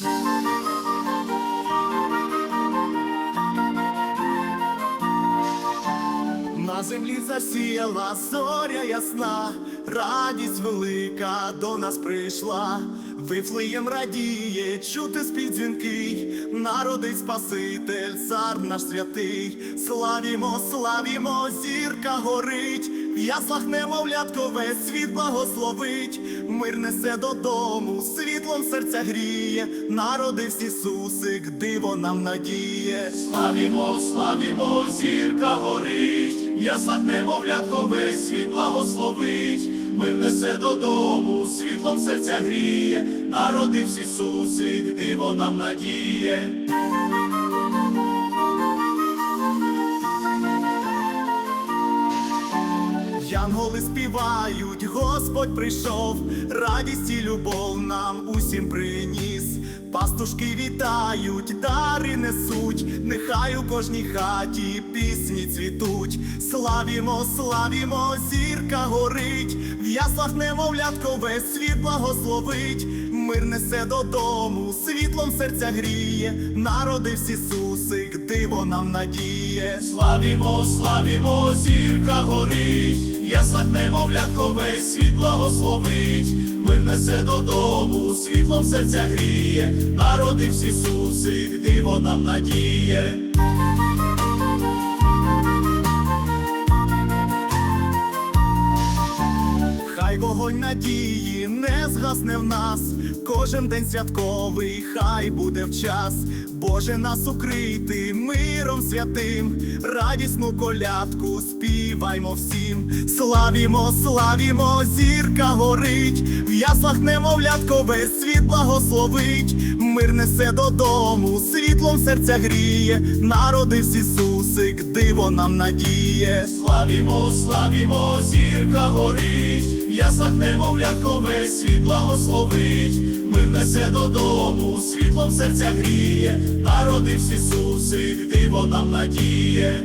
На землі засіяла зоря ясна, радість велика до нас прийшла. Вифлеєм радіє, чути спів дзвінкий, народить Спаситель, цар наш святий. Славімо, славімо, зірка горить, в яслах немовлятко весь світ благословить. Мир несе додому, світлом серця гріє, народився Ісусик, диво нам надіє. Славімо, славімо, зірка горить, ясна немовлятко весь світ благословить. Мир несе додому, світлом серця гріє, народився Ісусик, диво нам надіє. Янголи співають, Господь прийшов, радість і любов нам усім приніс. Пастушки вітають, дари несуть, нехай у кожній хаті пісні цвітуть. Славімо, славімо, зірка горить, в яслах немовлятко весь світ благословить. Мир несе додому, світлом серця гріє, народився Ісусик, диво нам надіє. Славімо, славімо, зірка горить, яслах немовлятко весь світ благословить. Мир несе додому, світлом серця гріє, народився Ісусик, диво нам надіє. Вогонь надії не згасне в нас, кожен день святковий, хай буде в час. Боже нас укрити миром святим, радісну колядку співаймо всім. Славімо, славімо, зірка горить, в яслах немовлятко весь світ благословить. Мир несе додому, світлом серця гріє, народився Ісусик, диво нам надіє. Славімо, славімо, зірка горить, в яслах немовлятко весь світ благословить. Мир несе додому, світлом серця гріє, народився Ісусик, диво нам надіє.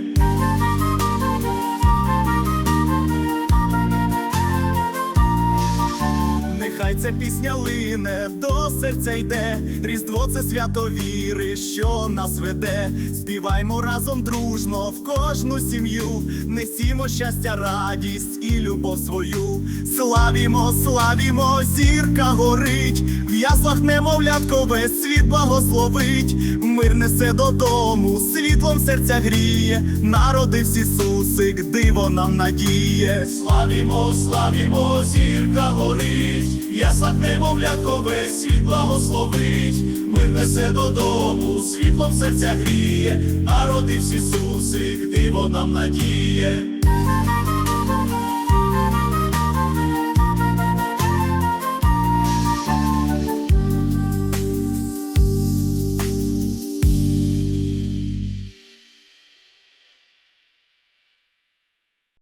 Нехай ця пісня лине, до серця йде, Різдво це свято віри, що нас веде. Співаймо разом дружно в кожну сім'ю, несімо щастя, радість і любов свою. Славімо, славімо, зірка горить, в яслах немовлятко весь світ благословить. Мир несе додому, світлом серця гріє, народився Ісусик, диво нам надіє. Славімо, славімо, зірка горить, яслах немовлятко весь світ благословить. Мир несе додому, світлом серця гріє, народився Ісусик, диво нам надіє.